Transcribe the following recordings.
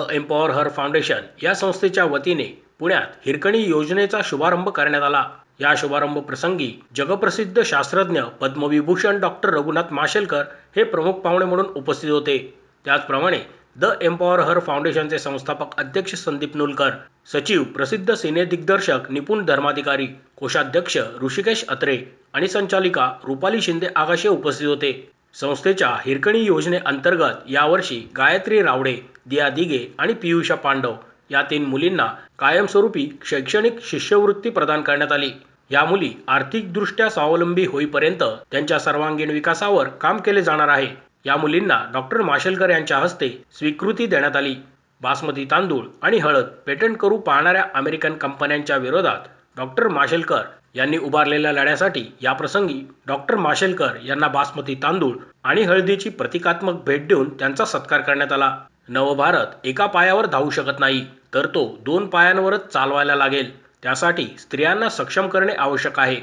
The empower her foundation या संस्थेच्या वतीने पुण्यात हिरकणी योजनेचा शुभारंभ करण्यात आला. या शुभारंभ प्रसंगी जगप्रसिद्ध शास्त्रज्ञ पद्मविभूषण डॉक्टर रघुनाथ माशेलकर हे प्रमुख पाहुणे म्हणून उपस्थित होते. त्याचप्रमाणे द एम्पॉवर हर फाउंडेशनचे संस्थापक अध्यक्ष संदीप नुलकर सचिव प्रसिद्ध सिनेदिग्दर्शक निपुण धर्माधिकारी कोषाध्यक्ष ऋषिकेश अत्रे आणि संचालिका रुपाली शिंदे आगाशे उपस्थित होते. संस्थेच्या हिरकणी योजनेअंतर्गत यावर्षी गायत्री रावडे दिया दिगे आणि पियुषा पांडव या तीन मुलींना कायमस्वरूपी शैक्षणिक शिष्यवृत्ती प्रदान करण्यात आली. या मुली आर्थिकदृष्ट्या स्वावलंबी होईपर्यंत त्यांच्या सर्वांगीण विकासावर काम केले जाणार आहे. या मुलींना डॉक्टर माशेलकर यांच्या हस्ते स्वीकृती देण्यात आली. बासमती तांदूळ आणि हळद पेटंट करू पाहणाऱ्या अमेरिकन कंपन्यांच्या विरोधात डॉक्टर माशेलकर यांनी उभारलेल्या लढ्यासाठी याप्रसंगी डॉक्टर माशेलकर यांना बासमती तांदूळ आणि हळदीची प्रतिकात्मक भेट देऊन त्यांचा सत्कार करण्यात आला. नवभारत एका पायावर धावू शकत नाही तर तो दोन पायांवरच चालवायला लागेल. त्यासाठी स्त्रियांना सक्षम करणे आवश्यक आहे.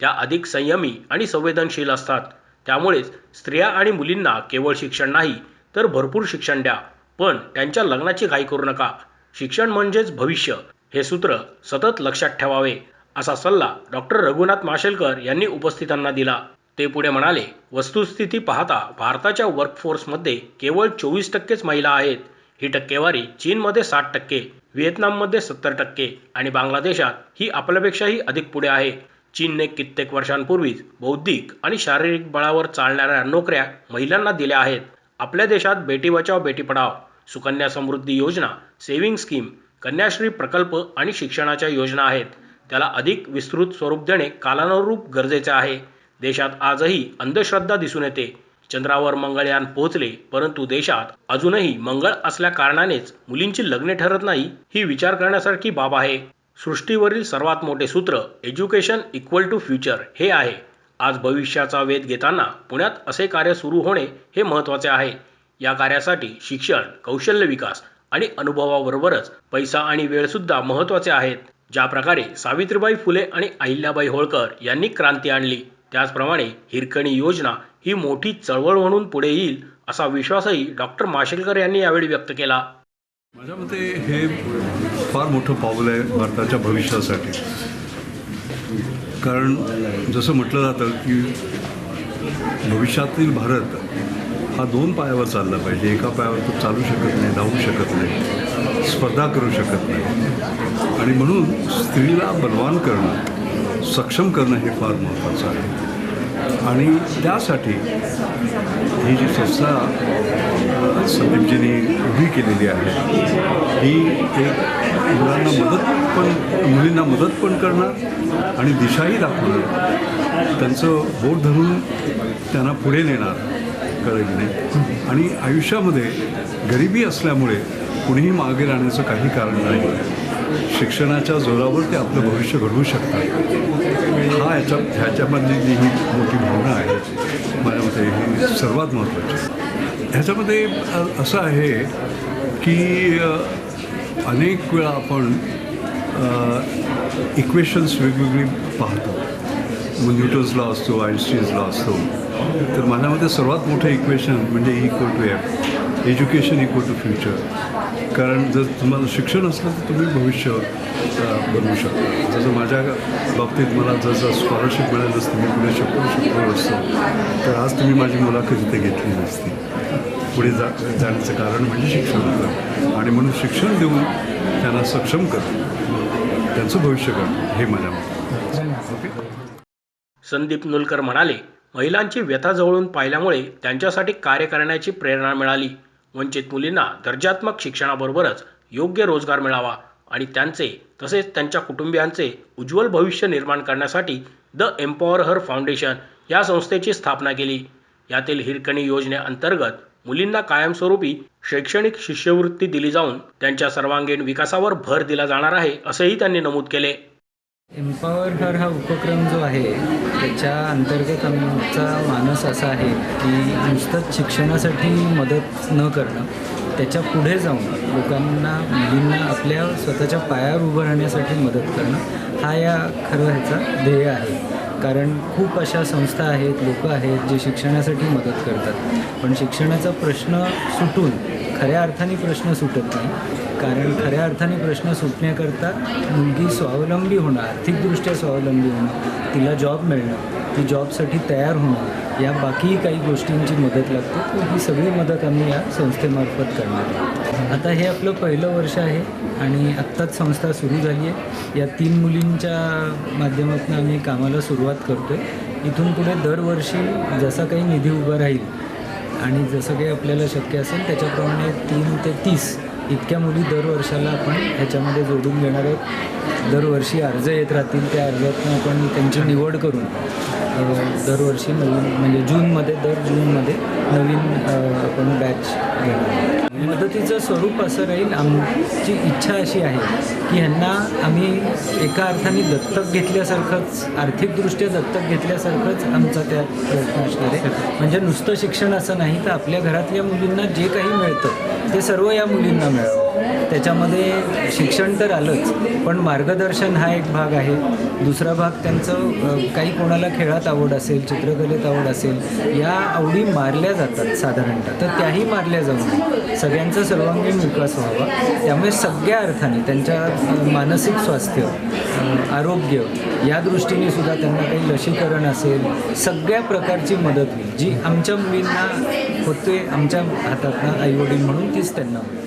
त्या अधिक संयमी आणि संवेदनशील असतात. त्यामुळेच स्त्रिया आणि मुलींना केवळ शिक्षण नाही तर भरपूर शिक्षण द्या. पण त्यांच्या लग्नाची घाई करू नका. शिक्षण म्हणजेच भविष्य हे सूत्र सतत लक्षात ठेवावे. असा सल्ला डॉक्टर रघुनाथ माशेलकर यांनी उपस्थितांना दिला. ते पुढे म्हणाले वस्तुस्थिती पाहता भारताच्या वर्कफोर्समध्ये केवळ चोवीस टक्केच महिला आहेत. ही टक्केवारी चीनमध्ये साठ टक्के व्हिएतनाममध्ये सत्तर टक्के आणि बांगलादेशात ही आपल्यापेक्षाही अधिक पुढे आहे. चीनने कित्येक वर्षांपूर्वीच बौद्धिक आणि शारीरिक बळावर चालणाऱ्या नोकऱ्या महिलांना दिल्या आहेत. आपल्या देशात बेटी बचाव बेटी पढाव सुकन्या समृद्धी योजना सेव्हिंग स्कीम कन्याश्री प्रकल्प आणि शिक्षणाच्या योजना आहेत. त्याला अधिक विस्तृत स्वरूप देणे कालानुरूप गरजेचे आहे. देशात आजही अंधश्रद्धा दिसून येते. चंद्रावर मंगळयान पोहोचले परंतु देशात अजूनही मंगळ असल्या कारणानेच मुलींची लग्ने ठरत नाही ही विचार करण्यासारखी बाब आहे. सृष्टीवरील सर्वात मोठे सूत्र एज्युकेशन इक्वल टू फ्युचर हे आहे. आज भविष्याचा वेध घेताना पुण्यात असे कार्य सुरू होणे हे महत्त्वाचे आहे. या कार्यासाठी शिक्षण कौशल्य विकास आणि अनुभवाबरोबरच पैसा आणि वेळसुद्धा महत्त्वाचे आहेत. ज्या प्रकारे सावित्रीबाई फुले आणि अहिल्याबाई होळकर यांनी क्रांती आणली. त्याचप्रमाणे हिरकणी योजना ही मोठी चळवळ म्हणून पुढे येईल असा विश्वासही डॉक्टर माशेलकर यांनी यावेळी व्यक्त केला. माझ्या मते हे फार मोठं पाऊल आहे भारताच्या भविष्यासाठी. कारण जसं म्हटलं जातं की भविष्यातील भारत हा दोन पायावर चालला पाहिजे. एका पायावर तो चालू शकत नाही धावू शकत नाही. स्पर्धा करू शकत नाही. आणि म्हणून स्त्रीला बलवान करणं सक्षम करणं हे फार महत्त्वाचं आहे. आणि त्यासाठी ही जी संस्था अ, संदीपजींनी उभी केलेली आहे ही एक मुलांना मदत पण मुलींना मदत पण करणार आणि दिशाही दाखवणार त्यांचं बोट धरून त्यांना पुढे नेणार कळलं नाही. आणि आयुष्यामध्ये गरिबी असल्यामुळे कुणीही मागे राहण्याचं काही कारण नाही. शिक्षणाच्या जोरावर ते आपलं भविष्य घडवू शकतात. हा याच्या ह्याच्यामधली जी ही मोठी भावना आहे माझ्या मते ही सर्वात महत्त्वाची. ह्याच्यामध्ये असं आहे की अनेक वेळा आपण इक्वेशन्स वेगवेगळी पाहतो. मग न्यूटन्स लॉ असतो आईन्स्टीन्स लॉ असतो. तर माझ्या मते सर्वात मोठं इक्वेशन म्हणजे equal to F education equal to future कारण जर तुम्हाला शिक्षण असलं तर तुम्ही भविष्य बनवू शकता. जसं माझ्या बाबतीत मला जसं स्कॉलरशिप मिळालं असतं मी पुढे शिकवू शकलो असतो तर आज तुम्ही माझी मुलाखत इथे घेतली नसती. पुढे जा जाण्याचं कारण म्हणजे शिक्षण होतं. आणि म्हणून शिक्षण देऊन त्यांना सक्षम करणं त्यांचं भविष्य करणं हे माझ्या मते. ओके संदीप नुलकर म्हणाले महिलांची व्यथा जवळून पाहिल्यामुळे त्यांच्यासाठी कार्य करण्याची प्रेरणा मिळाली. वंचित मुलींना दर्जात्मक शिक्षणाबरोबरच योग्य रोजगार मिळावा आणि त्यांचे तसेच त्यांच्या कुटुंबियांचे उज्ज्वल भविष्य निर्माण करण्यासाठी द एम्पॉवर हर फाउंडेशन या संस्थेची स्थापना केली. यातील हिरकणी योजनेअंतर्गत मुलींना कायमस्वरूपी शैक्षणिक शिष्यवृत्ती दिली जाऊन त्यांच्या सर्वांगीण विकासावर भर दिला जाणार आहे असंही त्यांनी नमूद केले. एम्पॉवर हर हा उपक्रम जो आहे त्याच्या अंतर्गत आमचा मानस असा आहे की नुसतंच शिक्षणासाठी मदत न करणं त्याच्या पुढे जाऊन लोकांना मुलींना आपल्या स्वतःच्या पायावर उभं राहण्यासाठी मदत करणं हा या खरं ह्याचा ध्येय आहे. कारण खूप अशा संस्था आहेत लोक आहेत जे शिक्षणासाठी मदत करतात. पण शिक्षणाचा प्रश्न सुटून खऱ्या अर्थाने प्रश्न सुटत नाही. कारण खऱ्या अर्थाने प्रश्न सुटण्याकरता मुलगी स्वावलंबी होणं आर्थिकदृष्ट्या स्वावलंबी होणं तिला जॉब मिळणं ती जॉबसाठी तयार होणं या बाकीही काही गोष्टींची मदत लागते. तर ही सगळी मदत आम्ही या संस्थेमार्फत करणार आता हे आपलं पहिलं वर्ष आहे आणि आत्ताच संस्था सुरू झाली आहे. या तीन मुलींच्या माध्यमातून आम्ही कामाला सुरुवात करतो आहे इथून पुढे दरवर्षी जसा काही निधी उभा राहील आणि जसं काही आपल्याला शक्य असेल त्याच्याप्रमाणे तीन ते तीस इतक्या मुली दरवर्षाला आपण ह्याच्यामध्ये जोडून घेणार आहोत. दरवर्षी अर्ज येत राहतील त्या अर्जातून आपण त्यांची निवड करून दरवर्षी नवीन म्हणजे जूनमध्ये दर जूनमध्ये नवीन आपण बॅच घेणार मदतीचं स्वरूप असं राहील आमची इच्छा अशी आहे की ह्यांना आम्ही एका अर्थाने दत्तक घेतल्यासारखंच आर्थिकदृष्ट्या दत्तक घेतल्यासारखंच आमचा त्यात प्रयत्न असणार आहे. म्हणजे नुसतं शिक्षण असं नाही तर आपल्या घरातल्या मुलींना जे काही मिळतं ते सर्व या मुलींना मिळावं. त्याच्यामध्ये शिक्षण तर आलंच पण मार्गदर्शन हा एक भाग आहे. दुसरा भाग त्यांचं काही कोणाला खेळात आवड असेल चित्रकलेत आवड असेल या आवडी मारल्या जातात साधारणतः. तर त्याही मारल्या जाऊ नये सगळ्यांचा सर्वांगीण विकास व्हावा. त्यामुळे सगळ्या अर्थाने त्यांच्या मानसिक स्वास्थ्य आरोग्य या दृष्टीने सुद्धा त्यांना काही लसीकरण असेल सगळ्या प्रकारची मदत होईल. जी आमच्या मुलींना होते आमच्या हातातनं आईवडील म्हणून तीच त्यांना होईल.